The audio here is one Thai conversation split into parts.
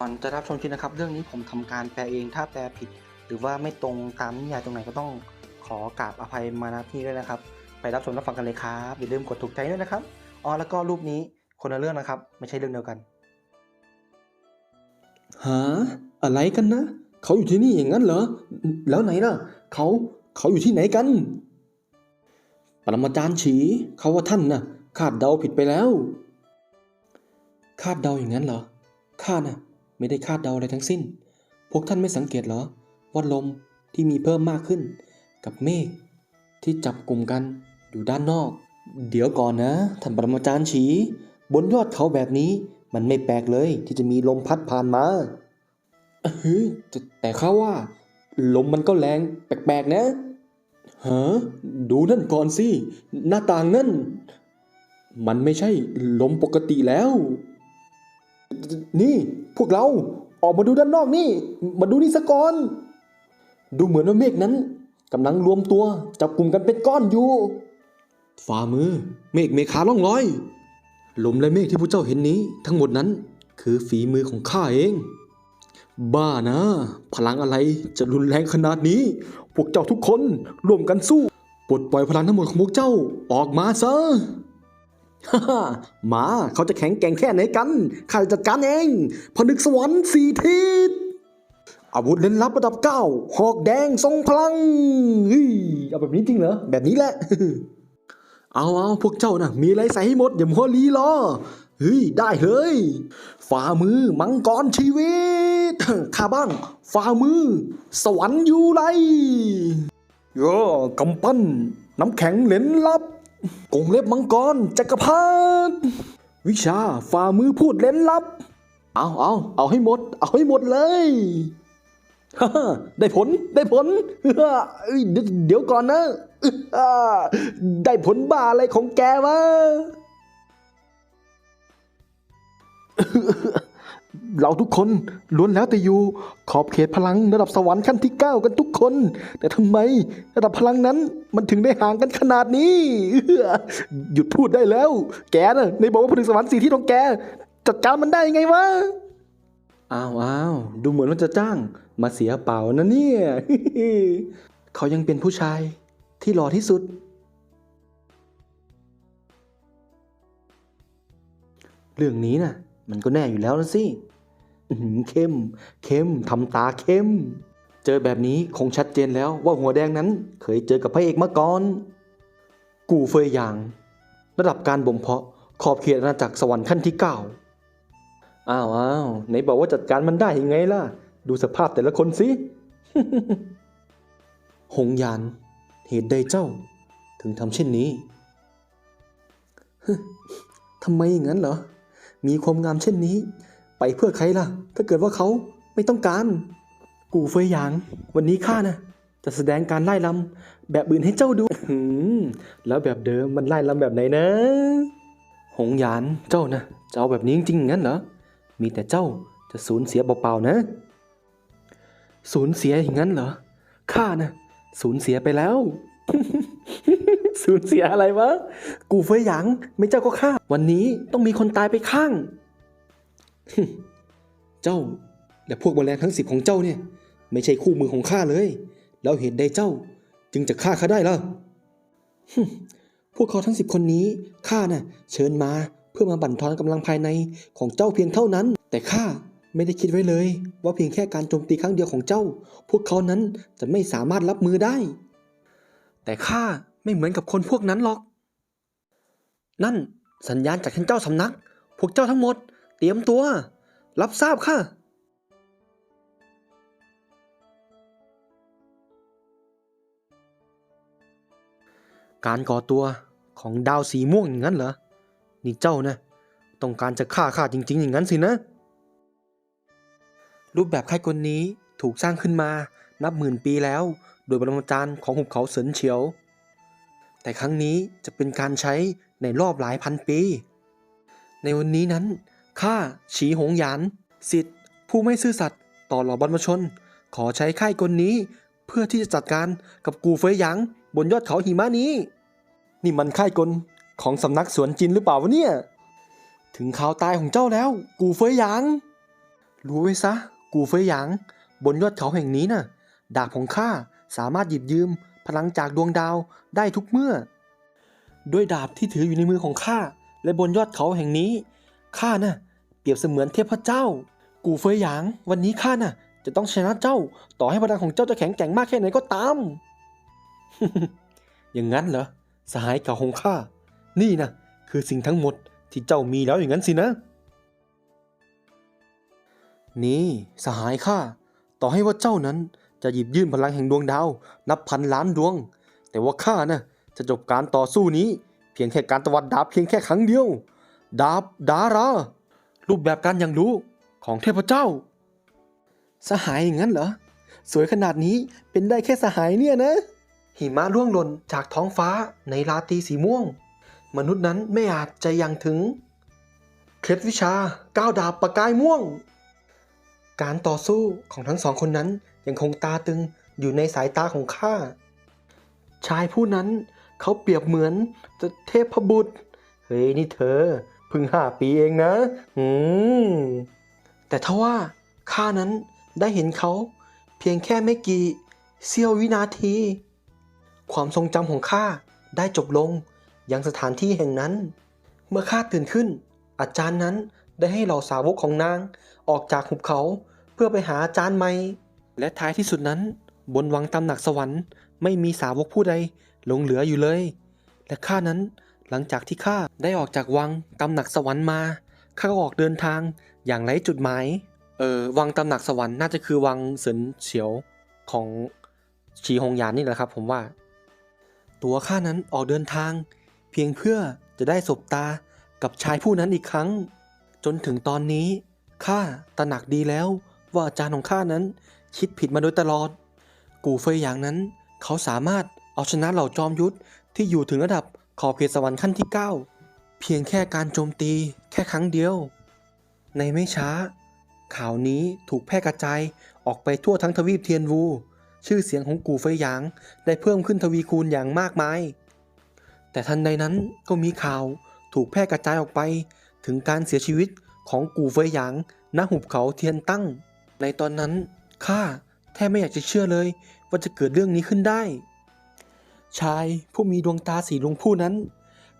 ก่อนจะรับชมคลิปนะครับ เรื่องนี้ผมทำการแปลเองถ้าแปลผิด หรือว่าไม่ตรงตามนิยายตรงไหนก็ต้องขอกราบอภัยมาณที่ด้วยนะครับ ไปรับชมรับฟังกันเลยครับอย่าลืมกดถูกใจด้วยนะครับอ๋อแล้วก็รูปนี้คนละเรื่องนะครับ ไม่ใช่เรื่องเดียวกันหาอะไรกันนะเขาอยู่ที่นี่อย่างนั้นเหรอ แล้วไหนล่ะเขาเขาอยู่ที่ไหนกัน ปรมาจารย์ฉีเขาว่าท่านน่ะคาดเดาผิดไปแล้ว คาดเดาอย่างนั้นเหรอข้าน่ะ ไม่ได้คาดเดาอะไรทั้งสิ้น พวกท่านไม่สังเกตเหรอ ว่าลมที่มีเพิ่มมากขึ้น กับเมฆที่จับกลุ่มกันอยู่ด้านนอก เดี๋ยวก่อนนะท่านปรมาจารย์ฉี บนยอดเขาแบบนี้ มันไม่แปลกเลยที่จะมีลมพัดผ่านมาเฮ้ยแต่แต่ข้าว่า ลมมันก็แรงแปลกๆนะฮะดูนั่นก่อนสิ หน้าต่างนั่น มันไม่ใช่ลมปกติแล้ว นี่พวกเราออกมาดูด้านนอกนี่ มาดูนี่สะก่อน ดูเหมือนว่าเมฆนั้นกำลังรวมตัวจับกลุ่มกันเป็นก้อนอยู่ ฝ่ามือ เมฆเมฆาล่องลอยลมและเมฆที่พวกเจ้าเห็นนี้ ทั้งหมดนั้นคือฝีมือของข้าเอง บ้านะ พลังอะไรจะรุนแรงขนาดนี้ พวกเจ้าทุกคนร่วมกันสู้ ปลดปล่อยพลังทั้งหมดของพวกเจ้าออกมาซะ หมาเขาจะแข็งแกร่งแค่ไหนกันข้าจะจัดการเอง ผนึกสวรรค์สี่ทิศอาวุธเล่นลับระดับเก้าหอกแดงทรงพลังเฮ้ยเอาแบบนี้จริงเหรอ แบบนี้แหละ เอาเอาพวกเจ้านะมีอะไรใส่ให้หมดอย่ามัวลีล้อเฮ้ยได้เลยฝ่ามือมังกรชีวิตข้าบ้างฝ่ามือ สวรรค์อยู่ไรโย่กำปั้นน้ำแข็งเหลนลับ กงเล็บมังกรจักรพรรดิวิชาฝ่ามือพูดเล่นลับ เอาเอาเอาให้หมด เอาให้หมดเลยฮ่าฮ่าได้ผลได้ผลเอ้ยเดี๋ยวก่อนนะได้ผลบ้าอะไรของแกวะ เราทุกคนล้วนแล้วแต่อยู่ ขอบเขตพลังระดับสวรรค์ขั้นที่เก้ากันทุกคน แต่ทำไมระดับพลังนั้นมันถึงได้ห่างกันขนาดนี้เออหยุดพูดได้แล้ว แกนะในบอกว่าพลังสวรรค์สี่ที่ของแก จัดการมันได้ยังไงวะอ้าวอ้าวดูเหมือนว่าจะจ้าง มาเสียเปล่านะเนี่ยเขายังเป็นผู้ชายที่หล่อที่สุด เรื่องนี้น่ะมันก็แน่อยู่แล้วนะสิ เข้ม เข้มทำตาเข้ม เจอแบบนี้คงชัดเจนแล้วว่าหัวแดงนั้นเคยเจอกับพระเอกมาก่อน กูเฟยหยาง ระดับการบ่มเพาะขอบเขตอาณาจักรสวรรค์ขั้นที่เก้าอ้าวอ้าวไหนบอกว่าจัดการมันได้ยังไงล่ะ ดูสภาพแต่ละคนสิหงยาน เหตุใดเจ้า ถึงทำเช่นนี้ทำไมอย่างนั้นเหรอ มีความงามเช่นนี้ เพื่อใครล่ะ ถ้าเกิดว่าเขาไม่ต้องการ กูเฟยหยาง วันนี้ข้านะจะแสดงการไล่ลำแบบอื่นให้เจ้าดูหืมแล้วแบบเดิมมันไล่ลำแบบไหนนะ หงหยานเจ้านะจะเอาแบบนี้จริงๆงั้นเหรอ มีแต่เจ้าจะสูญเสียเปล่าๆนะ สูญเสียอย่างนั้นเหรอ ข้านะสูญเสียไปแล้ว สูญเสียอะไรวะ กูเฟยหยางไม่เจ้าก็ข้า วันนี้ต้องมีคนตายไปข้าง เจ้าและพวกแมลงทั้งสิบของเจ้าเนี่ย ไม่ใช่คู่มือของข้าเลย แล้วเหตุใดเจ้า จึงจะฆ่าข้าได้ล่ะพวกเขาทั้งสิบคนนี้ข้าน่ะ เชิญมาเพื่อมาบั่นทอนกำลังภายในของเจ้าเพียงเท่านั้น แต่ข้าไม่ได้คิดไว้เลย ว่าเพียงแค่การโจมตีครั้งเดียวของเจ้า พวกเขานั้นจะไม่สามารถรับมือได้ แต่ข้าไม่เหมือนกับคนพวกนั้นหรอก นั่นสัญญาณจากท่านเจ้าสำนัก พวกเจ้าทั้งหมด รียมตัว รับทราบค่ะ การก่อตัวของดาวสีม่วงอย่างนั้นเหรอ นี่เจ้านะ ต้องการจะฆ่าข้าจริง ๆ อย่างนั้นสินะ รูปแบบค่ายกลนี้ถูกสร้างขึ้นมานับหมื่นปีแล้ว โดยบรมาจารย์ของหุบเขาเสินเฉียว แต่ครั้งนี้จะเป็นการใช้ในรอบหลายพันปี ในวันนี้นั้น ข้าฉีหงหยานสิทธิ์ผู้ไม่ซื่อสัตย์ต่อหล่อบรรพชน ขอใช้ค่ายกลนี้ เพื่อที่จะจัดการกับกูเฟยหยางบนยอดเขาหิมะนี้ นี่มันค่ายกลของสำนักสวนจินหรือเปล่าวะเนี่ย ถึงข่าวตายของเจ้าแล้ว กูเฟยหยาง รู้ไว้ซะ กูเฟยหยาง บนยอดเขาแห่งนี้น่ะ ดาบของข้าสามารถหยิบยืม พลังจากดวงดาวได้ทุกเมื่อ ด้วยดาบที่ถืออยู่ในมือของข้าและบนยอดเขาแห่งนี้ ข้าน่ะ เปรียบเสมือนเทพเจ้า กูเฟยหยาง วันนี้ข้าน่ะ จะต้องชนะเจ้า ต่อให้พลังของเจ้าจะแข็งแกร่งมากแค่ไหนก็ตาม อย่างนั้นเหรอ สหายเก่าของข้า นี่นะคือสิ่งทั้งหมดที่เจ้ามีแล้วอย่างนั้นสินะ นี่สหายข้า ต่อให้ว่าเจ้านั้นจะหยิบยื่นพลังแห่งดวงดาว นับพันล้านดวง แต่ว่าข้านะจะจบการต่อสู้นี้ เพียงแค่การตวัดดาบเพียงแค่ครั้งเดียว ดาบดารา รูปแบบการอย่างรู้ของเทพเจ้า สหายอย่างนั้นเหรอ สวยขนาดนี้เป็นได้แค่สหายเนี่ยนะ หิมะร่วงหล่นจากท้องฟ้าในราตรีสีม่วง มนุษย์นั้นไม่อาจจะยังถึง เคล็ดวิชาก้าวดาบประกายม่วง การต่อสู้ของทั้งสองคนนั้นยังคงตาตึงอยู่ในสายตาของข้าชายผู้นั้นเขาเปรียบเหมือนเทพบุตร เฮ้ยนี่เธอเพิ่งห้าปีเองนะ อืม แต่ทว่าข้านั้นได้เห็นเขาเพียงแค่ไม่กี่เสี้ยววินาที ความทรงจำของข้าได้จบลงยังสถานที่แห่งนั้น เมื่อข้าตื่นขึ้น อาจารย์นั้นได้ให้เหล่าสาวกของนางออกจากหุบเขาเพื่อไปหาอาจารย์ใหม่ และท้ายที่สุดนั้น บนวังตำหนักสวรรค์ ไม่มีสาวกผู้ใดหลงเหลืออยู่เลย และข้านั้น หลังจากที่ข้าได้ออกจากวังตำหนักสวรรค์มาข้าก็ออกเดินทางอย่างไร้จุดหมาย เออวังตำหนักสวรรค์น่าจะคือวังเสินเฉียวของชีฮงหยานนี่แหละครับ ผมว่า ตัวข้านั้นออกเดินทาง เพียงเพื่อจะได้สบตากับชายผู้นั้นอีกครั้ง จนถึงตอนนี้ข้าตระหนักดีแล้วว่าอาจารย์ของข้านั้นคิดผิดมาโดยตลอด กูเฟยอย่างนั้น เขาสามารถเอาชนะเหล่าจอมยุทธที่อยู่ถึงระดับ ขอบเขตสวรรค์ขั้นที่ 9 เพียงแค่การโจมตีแค่ครั้งเดียว ในไม่ช้า ข่าวนี้ถูกแพร่กระจายออกไปทั่วทั้งทวีปเทียนวู ชื่อเสียงของกูเฟยหยางได้เพิ่มขึ้นทวีคูณอย่างมากมาย แต่ทันใดนั้นก็มีข่าวถูกแพร่กระจายออกไป ถึงการเสียชีวิตของกูเฟยหยางณหุบเขาเทียนตั้ง ในตอนนั้นข้าแทบไม่อยากจะเชื่อเลยว่าจะเกิดเรื่องนี้ขึ้นได้ ชายผู้มีดวงตาสีลุงผู้นั้น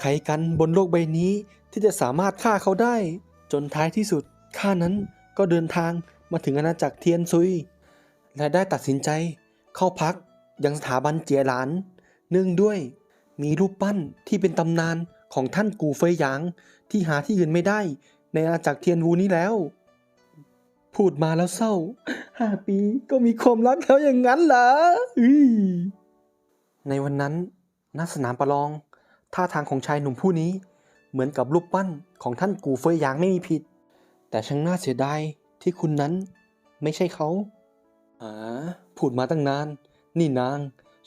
ใครกันบนโลกใบนี้ที่จะสามารถฆ่าเขาได้ จนท้ายที่สุดข้านั้นก็เดินทางมาถึงอาณาจักรเทียนซุย และได้ตัดสินใจเข้าพักยังสถาบันเจียหลาน เนื่องด้วยมีรูปปั้นที่เป็นตำนานของท่านกูเฟยหยางที่หาที่อื่นไม่ได้ ในอาณาจักรเทียนวูนี้แล้ว พูดมาแล้วเศร้าห้าปีก็มีความรักแล้วอย่างนั้นเหรออื้อ ในวันนั้นณสนามประลอง ท่าทางของชายหนุ่มผู้นี้ เหมือนกับรูปปั้นของท่านกูเฟยหยางไม่มีผิด แต่ช่างน่าเสียดายที่คุณนั้นไม่ใช่เขาอ่าพูดมาตั้งนาน นี่นาง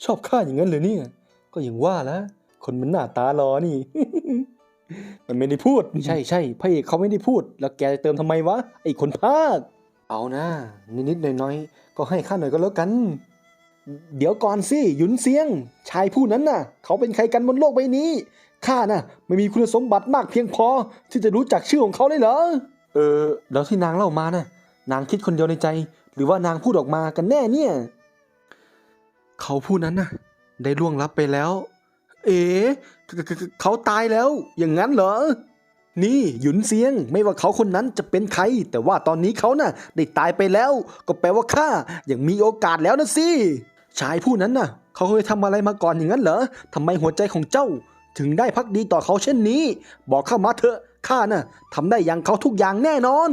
ชอบข้าอย่างนั้นเลยเนี่ย ก็อย่างว่าแล้วคนมันหน้าตารอนี่ มันไม่ได้พูด ใช่ใช่พระเอกเขาไม่ได้พูด แล้วแกจะเติมทำไมวะไอ้คนภาคเอานะนิดๆหน่อยๆก็ให้ข้าหน่อยก็แล้วกัน เดี๋ยวก่อนสิหยุนเซียง ชายผู้นั้นน่ะ เขาเป็นใครกันบนโลกใบนี้ข้าน่ะ ไม่มีคุณสมบัติมากเพียงพอ ที่จะรู้จักชื่อของเขาเลยเหรอเออ แล้วที่นางเล่ามาน่ะ นางคิดคนเดียวในใจ หรือว่านางพูดออกมากันแน่เนี่ย เขาผู้นั้นน่ะ ได้ล่วงลับไปแล้ว เอ๋เขเขเขเขาตายแล้ว อย่างนั้นเหรอนี่หยุนเซียงไม่ว่าเขาคนนั้นจะเป็นใคร แต่ว่าตอนนี้เขาน่ะได้ตายไปแล้ว ก็แปลว่าข้ายังมีโอกาสแล้วนะสิ ชายผู้นั้นน่ะ เขาเคยทำอะไรมาก่อนอย่างนั้นเหรอทำไมหัวใจของเจ้า ถึงได้พักดีต่อเขาเช่นนี้ บอกเข้ามาเถอะข้าน่ะทำได้อย่างเขาทุกอย่างแน่นอน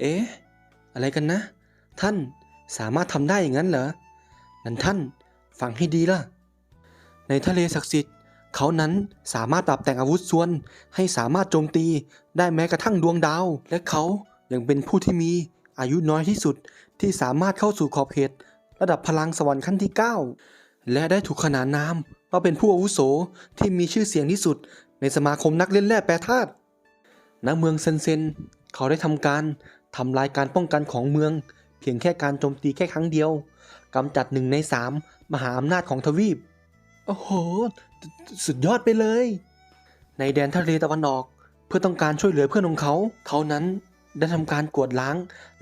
เอ๊ะอะไรกันนะ ท่านสามารถทำได้อย่างนั้นเหรอนั่นท่านฟังให้ดีล่ะ ในทะเลศักดิ์สิทธิ์เขานั้นสามารถปรับแต่งอาวุธส่วน ให้สามารถโจมตีได้แม้กระทั่งดวงดาว และเขายังเป็นผู้ที่มีอายุน้อยที่สุดที่สามารถเข้าสู่ขอบเขต ระดับพลังสวรรค์ขั้นที่ 9 และได้ถูกขนานนามว่าเป็นผู้อาวุโสที่มีชื่อเสียงที่สุด ในสมาคมนักเล่นแร่แปรธาตุณเมืองเซนเซน เขาได้ทำการทำลายการป้องกันของเมือง เพียงแค่การโจมตีแค่ครั้งเดียวกำจัดหนึ่งในสามมหาอำนาจของทวีป โอ้โห สุดยอดไปเลย ในแดนทะเลตะวันออก เพื่อต้องการช่วยเหลือเพื่อนของเขา เขานั้นได้ทำการกวดล้าง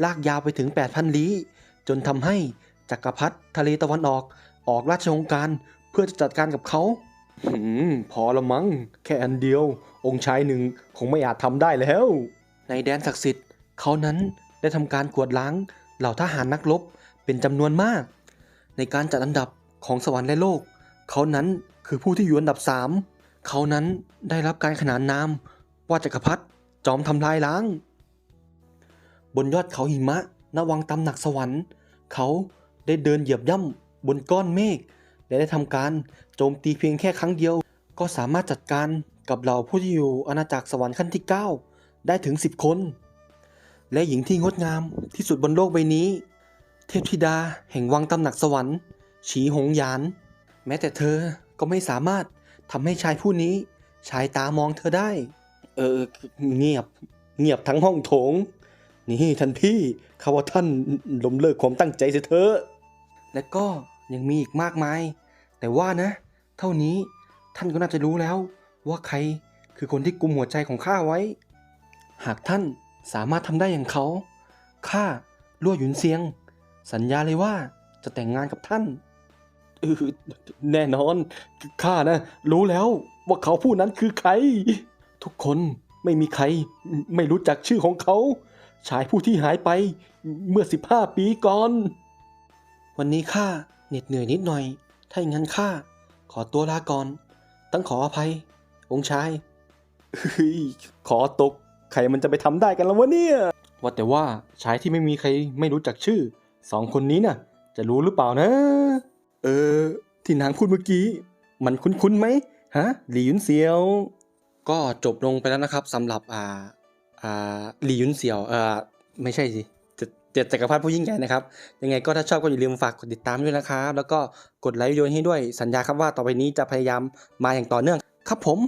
ลากยาวไปถึง 8,000ลี้จนทำให้ จักรพรรดิทะเลตะวันออก ออกราชองการเพื่อจะจัดการกับเขาหืมพอละมั้งแค่อันเดียว องค์ชายหนึ่งคงไม่อาจทำได้แล้ว ในแดนศักดิ์สิทธิ์เขานั้นได้ทำการกวดล้างเหล่าทหารนักรบเป็นจำนวนมาก ในการจัดอันดับของสวรรค์และโลก เขานั้นคือผู้ที่อยู่อันดับสามเขานั้นได้รับการขนานนาม ว่าจักรพรรดิจอมทำลายล้าง บนยอดเขาหิมะณวังตำหนักสวรรค์ เขา ได้เดินเหยียบย่ำบนก้อนเมฆและได้ทำการโจมตีเพียงแค่ครั้งเดียว ก็สามารถจัดการกับเหล่าผู้ที่อยู่อาณาจักรสวรรค์ขั้นที่ 9 ได้ถึง 10 คน และหญิงที่งดงามที่สุดบนโลกใบนี้ เทพธิดาแห่งวังตำหนักสวรรค์ ฉีหงหยาน แม้แต่เธอก็ไม่สามารถทำให้ชายผู้นี้ชายตามองเธอได้ เออเงียบเงียบทั้งห้องโถง นี่ท่านพี่ข้าว่าท่านล้มเลิกความตั้งใจเสียเถอะ และก็ยังมีอีกมากมาย แต่ว่านะ เท่านี้ท่านก็น่าจะรู้แล้ว ว่าใครคือคนที่กุมหัวใจของข้าไว้ หากท่านสามารถทำได้อย่างเขาข้าลั่วหยุนเซียง สัญญาเลยว่าจะแต่งงานกับท่านออแน่นอนข้านะ รู้แล้วว่าเขาผู้นั้นคือใคร ทุกคนไม่มีใคร ไม่รู้จักชื่อของเขา ชายผู้ที่หายไปเมื่อ 15 ปีก่อน วันนี้ข้าเหน็ดเหนื่อยนิดหน่อย ถ้าอย่างนั้นข้าขอตัวลาก่อน ต้องขออภัย องค์ชายเฮ้ยขอตก ใครมันจะไปทำได้กันแล้ววะเนี่ย ว่าแต่ว่าชายที่ไม่มีใครไม่รู้จักชื่อสองคนนี้น่ะ จะรู้หรือเปล่านะ เออ ที่นางพูดเมื่อกี้ มันคุ้นๆไหมฮะหลี่หยุนเซียว ก็จบลงไปแล้วนะครับสำหรับอ่าอ่าหลียุนเสี่ยวเอ่อไม่ใช่สิ จะจะจักรพรรดิผู้ยิ่งใหญ่นะครับ ยังไงก็ถ้าชอบก็อย่าลืมฝากกดติดตามด้วยนะครับ แล้วก็กดไลค์วิดีโอให้ด้วย สัญญาครับว่าต่อไปนี้จะพยายามมาอย่างต่อเนื่อง ครับผม